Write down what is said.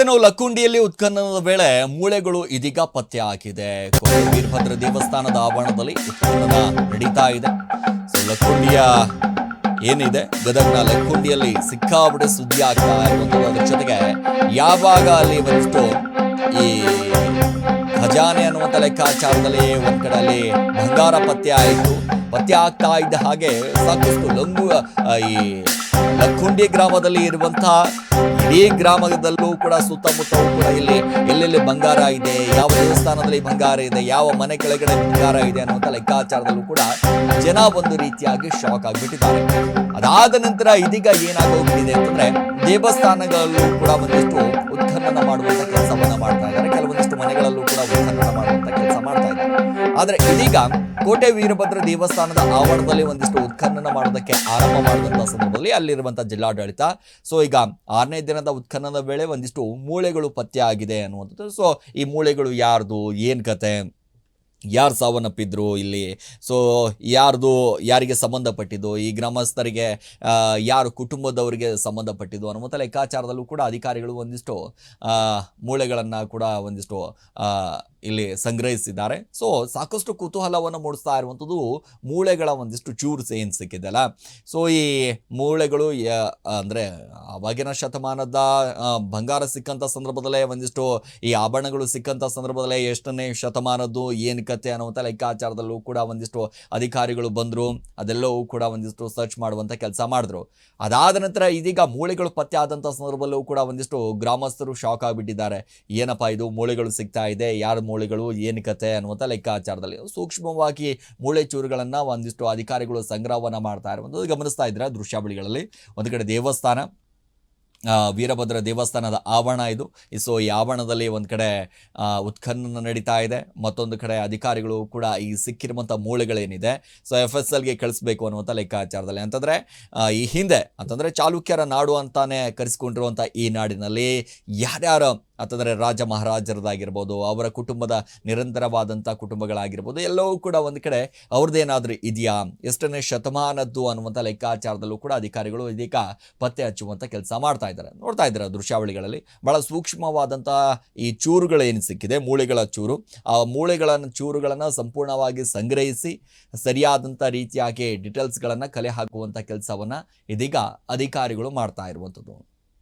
ಇನ್ನು ಲಕ್ಕುಂಡಿಯಲ್ಲಿ ಉತ್ಖನನದ ವೇಳೆ ಮೂಳೆಗಳು ಇದೀಗ ಪತ್ತೆ ಆಗಿದೆ ವೀರಭದ್ರ ದೇವಸ್ಥಾನದ ಆವರಣದಲ್ಲಿ ಉತ್ಖನನ ನಡೀತಾ ಇದೆ. ಸೊ ಲಕ್ಕುಂಡಿಯ ಏನಿದೆ? ಗದಗ್ನ ಲಕ್ಕುಂಡಿಯಲ್ಲಿ ಸಿಕ್ಕಾಪಟ್ಟೆ ಸುದ್ದಿ ಆಗ್ತಾ ಇರುವಂತಹ ಜೊತೆಗೆ ಯಾವಾಗ ಅಲ್ಲಿ ಒಂದಿಷ್ಟು ಈ ಖಜಾನೆ ಅನ್ನುವಂಥ ಲೆಕ್ಕಾಚಾರದಲ್ಲಿ ಒಂದ್ ಕಡೆ ಅಲ್ಲಿ ಬಂಗಾರ ಪತ್ತೆ ಆಯಿತು. ಪತ್ತೆ ಆಗ್ತಾ ಇದ್ದ ಹಾಗೆ ಸಾಕಷ್ಟು ಲಂಗು ಈ ಲಕ್ಕುಂಡಿ ಗ್ರಾಮದಲ್ಲಿ ಇರುವಂತಹ ಇಡೀ ಗ್ರಾಮದಲ್ಲೂ ಕೂಡ ಸುತ್ತಮುತ್ತಲೂ ಕೂಡ ಇಲ್ಲಿ ಎಲ್ಲೆಲ್ಲಿ ಬಂಗಾರ ಇದೆ, ಯಾವ ದೇವಸ್ಥಾನದಲ್ಲಿ ಬಂಗಾರ ಇದೆ, ಯಾವ ಮನೆ ಕೆಳಗಡೆ ಬಂಗಾರ ಇದೆ ಅನ್ನುವಂಥ ಲೆಕ್ಕಾಚಾರದಲ್ಲೂ ಕೂಡ ಜನ ಒಂದು ರೀತಿಯಾಗಿ ಶಾಕ್ ಆಗಿಬಿಟ್ಟಿದ್ದಾರೆ. ಅದಾದ ನಂತರ ಇದೀಗ ಏನಾಗೋಗ್ಬಿಟ್ಟಿದೆ ಅಂತಂದ್ರೆ ದೇವಸ್ಥಾನಗಳಲ್ಲೂ ಕೂಡ ಒಂದಿಷ್ಟು ಉತ್ಖನನ ಮಾಡುವಂತ ಕೆಲಸವನ್ನ ಮಾಡ್ತಾ ಇದ್ದಾರೆ. ಆದ್ರೆ ಇದೀಗ ಕೋಟೆ ವೀರಭದ್ರ ದೇವಸ್ಥಾನದ ಆವರಣದಲ್ಲಿ ಒಂದಿಷ್ಟು ಉತ್ಖನನ ಮಾಡೋದಕ್ಕೆ ಆರಂಭ ಮಾಡಿದಂಥ ಸಂದರ್ಭದಲ್ಲಿ ಅಲ್ಲಿರುವಂಥ ಜಿಲ್ಲಾಡಳಿತ. ಸೊ ಈಗ ಆರನೇ ದಿನದ ಉತ್ಖನನದ ವೇಳೆ ಒಂದಿಷ್ಟು ಮೂಳೆಗಳು ಪತ್ತೆ ಆಗಿದೆ ಅನ್ನುವಂಥದ್ದು. ಸೊ ಈ ಮೂಳೆಗಳು ಯಾರ್ದು? ಏನು ಕತೆ? ಯಾರು ಸಾವನ್ನಪ್ಪಿದ್ರು ಇಲ್ಲಿ? ಸೊ ಯಾರ್ದು, ಯಾರಿಗೆ ಸಂಬಂಧಪಟ್ಟಿದ್ದು? ಈ ಗ್ರಾಮಸ್ಥರಿಗೆ ಯಾರು ಕುಟುಂಬದವರಿಗೆ ಸಂಬಂಧಪಟ್ಟಿದ್ದು ಅನ್ನುವಂಥ ಲೆಕ್ಕಾಚಾರದಲ್ಲೂ ಕೂಡ ಅಧಿಕಾರಿಗಳು ಒಂದಿಷ್ಟು ಮೂಳೆಗಳನ್ನು ಕೂಡ ಒಂದಿಷ್ಟು ಇಲ್ಲಿ ಸಂಗ್ರಹಿಸಿದ್ದಾರೆ. ಸೊ ಸಾಕಷ್ಟು ಕುತೂಹಲವನ್ನು ಮೂಡಿಸ್ತಾ ಇರುವಂಥದ್ದು ಮೂಳೆಗಳ ಒಂದಿಷ್ಟು ಚೂರ್ಸ್ ಏನು ಸಿಕ್ಕಿದೆಲ್ಲ ಸೊ ಈ ಮೂಳೆಗಳು ಅಂದರೆ ಅವಾಗಿನ ಶತಮಾನದ ಬಂಗಾರ ಸಿಕ್ಕಂಥ ಸಂದರ್ಭದಲ್ಲೇ ಒಂದಿಷ್ಟು ಈ ಆಭರಣಗಳು ಸಿಕ್ಕಂಥ ಸಂದರ್ಭದಲ್ಲೇ ಎಷ್ಟನೇ ಶತಮಾನದ್ದು ಏನು ಕತೆ ಅನ್ನುವಂಥ ಲೆಕ್ಕಾಚಾರದಲ್ಲೂ ಕೂಡ ಒಂದಿಷ್ಟು ಅಧಿಕಾರಿಗಳು ಬಂದರು. ಅದೆಲ್ಲವೂ ಕೂಡ ಒಂದಿಷ್ಟು ಸರ್ಚ್ ಮಾಡುವಂಥ ಕೆಲಸ ಮಾಡಿದ್ರು. ಅದಾದ ನಂತರ ಇದೀಗ ಮೂಳೆಗಳು ಪತ್ತೆ ಆದಂಥ ಸಂದರ್ಭದಲ್ಲೂ ಕೂಡ ಒಂದಿಷ್ಟು ಗ್ರಾಮಸ್ಥರು ಶಾಕ್ ಆಗಿಬಿಟ್ಟಿದ್ದಾರೆ. ಏನಪ್ಪ ಇದು? ಮೂಳೆಗಳು ಸಿಗ್ತಾ ಇದೆ. ಯಾರ ಮೂಳೆಗಳು ಏನು ಕತೆ ಅನ್ನುವಂಥ ಲೆಕ್ಕಾಚಾರದಲ್ಲಿ ಸೂಕ್ಷ್ಮವಾಗಿ ಮೂಳೆ ಚೂರುಗಳನ್ನು ಒಂದಿಷ್ಟು ಅಧಿಕಾರಿಗಳು ಸಂಗ್ರಹವನ್ನು ಮಾಡ್ತಾ ಇರುವಂಥದ್ದು ಗಮನಿಸ್ತಾ ಇದ್ದಾರೆ ದೃಶ್ಯಾವಳಿಗಳಲ್ಲಿ. ಒಂದು ಕಡೆ ದೇವಸ್ಥಾನ ವೀರಭದ್ರ ದೇವಸ್ಥಾನದ ಆವರಣ ಇದು. ಸೊ ಈ ಆವರಣದಲ್ಲಿ ಒಂದು ಕಡೆ ಉತ್ಖನನ ನಡೀತಾ ಇದೆ. ಮತ್ತೊಂದು ಕಡೆ ಅಧಿಕಾರಿಗಳು ಕೂಡ ಈ ಸಿಕ್ಕಿರುವಂಥ ಮೂಳೆಗಳೇನಿದೆ ಸೊ ಎಫ್ ಎಸ್ ಎಲ್ಗೆ ಕಳಿಸ್ಬೇಕು ಅನ್ನುವಂಥ ಲೆಕ್ಕಾಚಾರದಲ್ಲಿ. ಅಂತಂದರೆ ಈ ಹಿಂದೆ, ಅಂತಂದರೆ ಚಾಲುಕ್ಯರ ನಾಡು ಅಂತಾನೆ ಕರೆಸಿಕೊಂಡಿರುವಂಥ ಈ ನಾಡಿನಲ್ಲಿ ಯಾರ್ಯಾರು ಅಂತಂದರೆ ರಾಜ ಮಹಾರಾಜರದಾಗಿರ್ಬೋದು, ಅವರ ಕುಟುಂಬದ ನಿರಂತರವಾದಂಥ ಕುಟುಂಬಗಳಾಗಿರ್ಬೋದು, ಎಲ್ಲವೂ ಕೂಡ ಒಂದು ಕಡೆ ಅವ್ರದ್ದೇನಾದರೂ ಇದೆಯಾ? ಎಷ್ಟನೇ ಶತಮಾನದ್ದು ಅನ್ನುವಂಥ ಲೆಕ್ಕಾಚಾರದಲ್ಲೂ ಕೂಡ ಅಧಿಕಾರಿಗಳು ಇದೀಗ ಪತ್ತೆ ಹಚ್ಚುವಂಥ ಕೆಲಸ ಮಾಡ್ತಾ ಇದ್ದಾರೆ. ನೋಡ್ತಾ ಇದ್ದಾರೆ ದೃಶ್ಯಾವಳಿಗಳಲ್ಲಿ? ಬಹಳ ಸೂಕ್ಷ್ಮವಾದಂತಹ ಈ ಚೂರುಗಳೇನು ಸಿಕ್ಕಿದೆ? ಮೂಳೆಗಳ ಚೂರು. ಆ ಮೂಳೆಗಳನ್ನು, ಚೂರುಗಳನ್ನು ಸಂಪೂರ್ಣವಾಗಿ ಸಂಗ್ರಹಿಸಿ ಸರಿಯಾದಂಥ ರೀತಿಯಾಗಿ ಡೀಟೇಲ್ಸ್ಗಳನ್ನು ಕಲೆ ಹಾಕುವಂಥ ಕೆಲಸವನ್ನು ಇದೀಗ ಅಧಿಕಾರಿಗಳು ಮಾಡ್ತಾ ಇರುವಂಥದ್ದು.